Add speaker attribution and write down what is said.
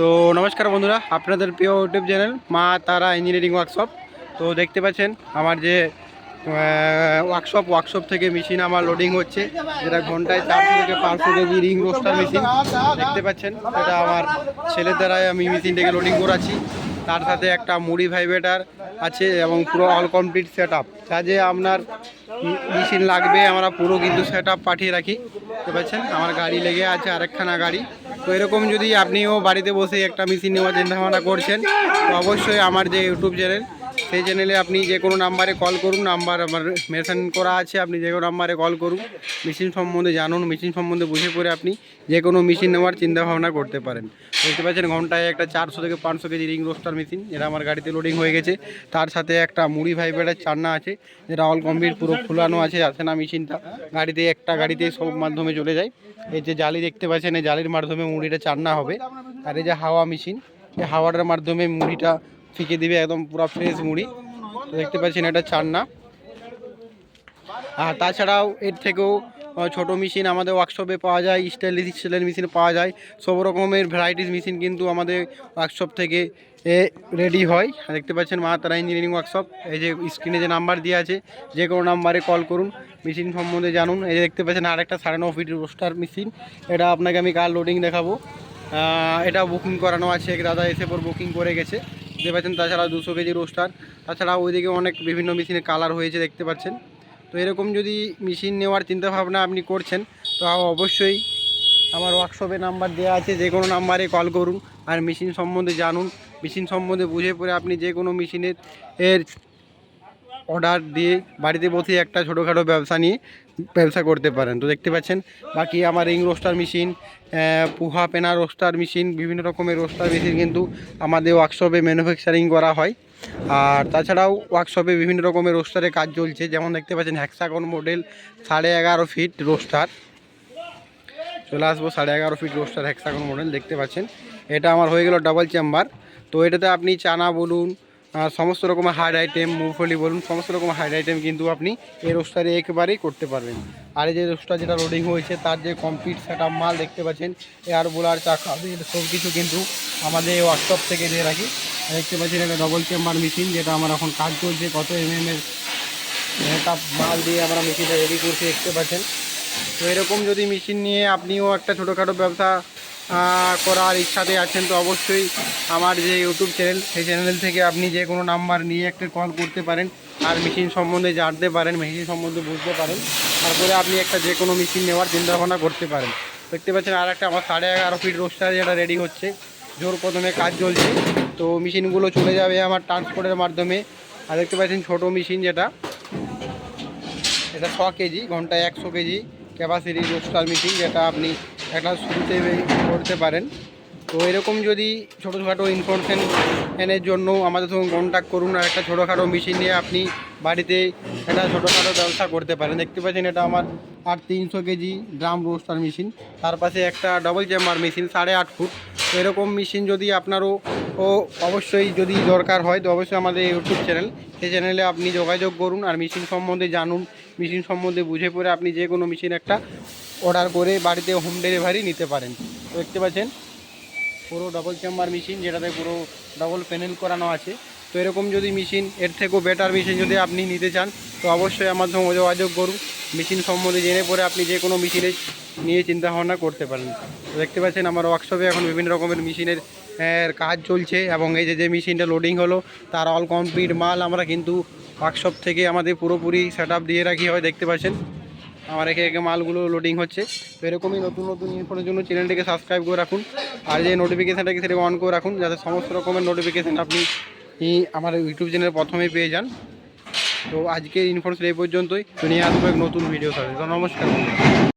Speaker 1: তো নমস্কার বন্ধুরা, আপনাদের প্রিয় ইউটিউব চ্যানেল মা তারা ইঞ্জিনিয়ারিং ওয়ার্কশপ তো দেখতে পাচ্ছেন, আমার যে ওয়ার্কশপ ওয়ার্কশপ থেকে মেশিন আমার লোডিং হচ্ছে। যেটা ঘন্টায় চারশো থেকে পাঁচশো কেজি রিং রোস্টার মেশিন দেখতে পাচ্ছেন, এটা আমার ছেলের দ্বারাই আমি মেশিনটাকে লোডিং করাচ্ছি। তার সাথে একটা মুড়ি ভাইব্রেটার আছে এবং পুরো অল কমপ্লিট সেট আপ কাজে আপনার মেশিন লাগবে, আমরা পুরো কিন্তু সেট আপ পাঠিয়ে রাখি। দেখতে পাচ্ছেন, আমার গাড়ি লেগে আছে আরেকখানা গাড়ি। তো এরকম যদি আপনিও বাড়িতে বসে একটা মেশিন নেওয়ার চিন্তাভাবনা করছেন, তো অবশ্যই আমার যে ইউটিউব চ্যানেল সেই চ্যানেলে আপনি যে কোনো নাম্বারে কল করুন, নাম্বার আমার মেনশন করা আছে, আপনি যে কোনো নাম্বারে কল করুন। মেশিন সম্বন্ধে জানুন মেশিন সম্বন্ধে বুঝে পড়ে আপনি যে কোনো মেশিন নেওয়ার চিন্তাভাবনা করতে পারেন। দেখতে পাচ্ছেন ঘন্টায় একটা চারশো থেকে পাঁচশো কেজি রিং রোস্টার মেশিন যেটা আমার গাড়িতে লোডিং হয়ে গেছে। তার সাথে একটা মুড়ি ভাইব্রেটার চান্না আছে, যেটা অল কমপ্লিট পুরো ফুলানো আছে আছে না মেশিনটা গাড়িতে একটা গাড়িতে সব মাধ্যমে চলে যায়। এই যে জালি দেখতে পাচ্ছেন, এই জালির মাধ্যমে মুড়িটা চান্না হবে। আর এই যে হাওয়া মেশিন এই হাওয়াটার মাধ্যমে মুড়িটা ফিকে দিবে একদম পুরো ফ্রেশ মুড়ি। দেখতে পাচ্ছেন এটা চান্না। আর তাছাড়াও এর থেকেও ছোট মেশিন আমাদের ওয়ার্কশপে পাওয়া যায় স্টাইলিশ স্টাইলের মেশিন পাওয়া যায়। সব রকমের ভ্যারাইটিস মেশিন কিন্তু আমাদের ওয়ার্কশপ থেকে এ রেডি হয়। দেখতে পাচ্ছেন মা তারা ইঞ্জিনিয়ারিং ওয়ার্কশপ এই যে স্ক্রিনে যে নাম্বার দেওয়া আছে, যে কোনো নাম্বারে কল করুন মেশিন সম্বন্ধে জানুন। এই যে দেখতে পাচ্ছেন আরেকটা সাড়ে ন ফিট রোস্টার মেশিন এটা আপনাকে আমি কার লোডিং দেখাবো। এটা বুকিং করানো আছে। এক দাদা এসে পর বুকিং করে গেছে। দেখতে পাচ্ছেন, তাছাড়া দুশো কেজি রোস্টার তাছাড়া ওইদিকে অনেক বিভিন্ন মেশিনে কালার হয়েছে দেখতে পাচ্ছেন। তো এরকম যদি মেশিন নেওয়ার চিন্তাভাবনা আপনি করছেন, তো অবশ্যই আমার ওয়ার্কশপে নাম্বার দেওয়া আছে, যে কোনো নাম্বারে কল করুন। আর মেশিন সম্বন্ধে জানুন। মেশিন সম্বন্ধে বুঝে পড়ে আপনি যে কোনো মেশিনের এর অর্ডার দিয়ে বাড়িতে বসে একটা ছোটোখাটো ব্যবসা নিয়ে ব্যবসা করতে পারেন। তো দেখতে পাচ্ছেন, বাকি আমার রিং রোস্টার মেশিন পোহা পেনা রোস্টার মেশিন বিভিন্ন রকমের রোস্টার মেশিন কিন্তু আমাদের ওয়ার্কশপে ম্যানুফ্যাকচারিং করা হয়। আর তাছাড়াও ওয়ার্কশপে বিভিন্ন রকমের রোস্টারে কাজ চলছে, যেমন দেখতে পাচ্ছেন হ্যাক্সাগন মডেল সাড়ে এগারো ফিট রোস্টার চলে আসব, সাড়ে এগারো ফিট রোস্টার হ্যাক্সাগন মডেল দেখতে পাচ্ছেন। এটা আমার হয়ে গেল ডাবল চেম্বার তো এটাতে আপনি চানা বলুন সমস্ত রকমের হার্ড আইটেম মুগফলি বলুন, সমস্ত রকম হার্ড আইটেম কিন্তু আপনি এই রোস্টারে একেবারেই করতে পারবেন। আর এই যে রোস্টার যেটা লোডিং হয়েছে, তার যে কমপ্লিট সেট মাল দেখতে পাচ্ছেন এয়ার বোলার, চাকা সব কিছু কিন্তু আমাদের ওয়ার্কশপ থেকে দিয়ে রাখি। দেখতে পাচ্ছেন একটা ডবল চেম্বার মেশিন যেটা আমার এখন কাজ চলছে, কত এম এম এর মাল দিয়ে আমরা মেশিনটা রেডি করছি, দেখতে পাচ্ছেন। তো এরকম যদি মেশিন নিয়ে আপনিও একটা ছোটোখাটো ব্যবসা করার ইচ্ছাতে আছেন, তো অবশ্যই আমার যে ইউটিউব চ্যানেল সেই চ্যানেল থেকে আপনি যে কোনো নাম্বার নিয়ে একটা কল করতে পারেন আর মেশিন সম্বন্ধে জানতে পারেন মেশিন সম্বন্ধে বুঝতে পারেন। তারপরে আপনি একটা যে কোনো মেশিন নেওয়ার চিন্তাভাবনা করতে পারেন। দেখতে পাচ্ছেন আর একটা আমার সাড়ে এগারো ফিট রোস্টার যেটা রেডি হচ্ছে, জোর কদমে কাজ চলছে। তো মেশিনগুলো চলে যাবে আমার ট্রান্সপোর্টের মাধ্যমে। আর দেখতে পাচ্ছেন ছোটো মেশিন যেটা, এটা ছ কেজি, ঘন্টায় একশো কেজি ক্যাপাসিটি রোস্টার মেশিন যেটা আপনি একটা শুরুতে করতে পারেন। তো এরকম যদি ছোটোখাটো ইনফরমেশন এর জন্য আমাদের সঙ্গে কন্ট্যাক্ট করুন আর একটা ছোটোখাটো মেশিন নিয়ে আপনি বাড়িতে একটা ছোটোখাটো ব্যবসা করতে পারেন। দেখতে পাচ্ছেন এটা আমার আর তিনশো কেজি ড্রাম রোস্টার মেশিন তার পাশে একটা ডবল চেম্বার মেশিন সাড়ে আট ফুট। তো এরকম মেশিন যদি আপনারও, ও অবশ্যই যদি দরকার হয়, তো অবশ্যই আমাদের ইউটিউব চ্যানেল সেই চ্যানেলে আপনি যোগাযোগ করুন আর মেশিন সম্বন্ধে জানুন। মেশিন সম্বন্ধে বুঝে পড়ে আপনি যে কোনো মেশিন একটা অর্ডার করে বাড়িতে হোম ডেলিভারি নিতে পারেন। তো দেখতে পাচ্ছেন, পুরো ডবল চেম্বার মেশিন যেটাতে পুরো ডবল প্যানেল করানো আছে। তো এরকম যদি মেশিন এর থেকেও বেটার মেশিন যদি আপনি নিতে চান, তো অবশ্যই আমার সঙ্গে যোগাযোগ করুন। মেশিন সম্বন্ধে জেনে পরে আপনি যে কোনো মেশিনে নিয়ে চিন্তা ভাবনা করতে পারেন। তো দেখতে পাচ্ছেন, আমার ওয়ার্কশপে এখন বিভিন্ন রকমের মেশিনের কাজ চলছে এবং এই যে যে মেশিনটা লোডিং হলো, তার অল কমপ্লিট মাল আমরা কিন্তু ওয়ার্কশপ থেকে আমাদের পুরোপুরি সেট দিয়ে রাখি হয়। দেখতে পাচ্ছেন আমার একে একে মালগুলো লোডিং হচ্ছে। তো এরকমই নতুন নতুন ইনফোনের জন্য চ্যানেলটিকে সাবস্ক্রাইব করে রাখুন। আর যে নোটিফিকেশানটাকে সেটাকে অন করে রাখুন, যাতে সমস্ত রকমের নোটিফিকেশান আপনি আমার ইউটিউব চ্যানেল প্রথমেই পেয়ে যান। তো আজকের ইনফরমেশন এই পর্যন্তই। তো নিয়ে আসব এক নতুন ভিডিও সাথে। তো নমস্কার।